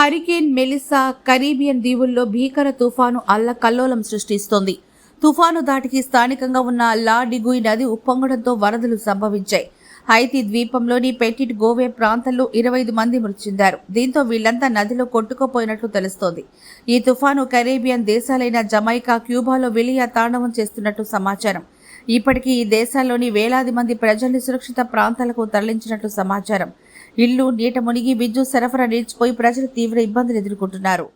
Hurricane Melissa Caribbean దీవుల్లో భీకర తుఫాను అల్లకల్లోలం సృష్టిస్తోంది. తుఫాను దాటికి స్థానికంగా ఉన్న లా డిగుయి నది ఉప్పొంగడంతో వరదలు సంభవించాయి. హైతీ ద్వీపంలోని పెటిట్ గోవే ప్రాంతంలో ఇరవై ఐదు మంది మృతి చెందారు దీంతో వీళ్ళంతా నదిలో కొట్టుకుపోయినట్లు తెలుస్తోంది. ఈ తుఫాను కరేబియన్ దేశాలైన జమైకా క్యూబాలో విలియా తాండవం చేస్తున్నట్టు సమాచారం. ఇప్పటికీ ఈ దేశాల్లోని వేలాది మంది ప్రజల్ని సురక్షిత ప్రాంతాలకు తరలించినట్లు సమాచారం. ఇల్లు నీట మునిగి విద్యుత్ సరఫరా నిలిచిపోయి ప్రజలు తీవ్ర ఇబ్బందులు ఎదుర్కొంటున్నారు.